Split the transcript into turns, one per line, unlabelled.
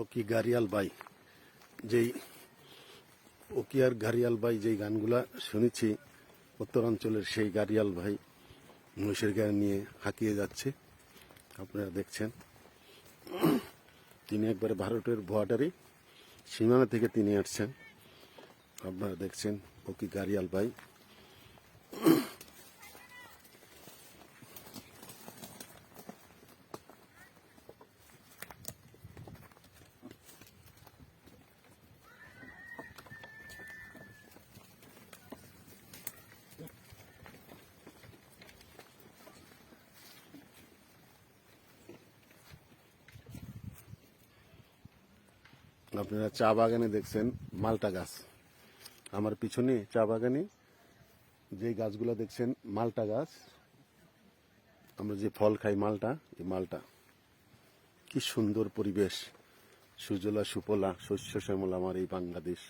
ওকি গারিয়াল by, যেই ওকি আর গারিয়াল by যেই গানগুলা শুনেছি উত্তরাঞ্চলের সেই গারিয়াল ভাই মহিষের গান নিয়ে হাঁকিয়ে যাচ্ছে, আপনারা দেখছেন। তিনি একবারে ভারতের বর্ডারে সীমানা থেকে তিনি আসছেন, আপনারা দেখছেন ওকি গারিয়াল ভাই আপনারা চা বাগানে দেখছেন মালটা গাছ। আমার পিছনে চা বাগানে যে গাছগুলো দেখছেন মালটা গাছ, আমরা যে ফল খাই মালটা, এই মালটা। কি সুন্দর পরিবেশ। সুজলা সুপলা, শস্য শ্যামলা, আমার এই বাংলাদেশ।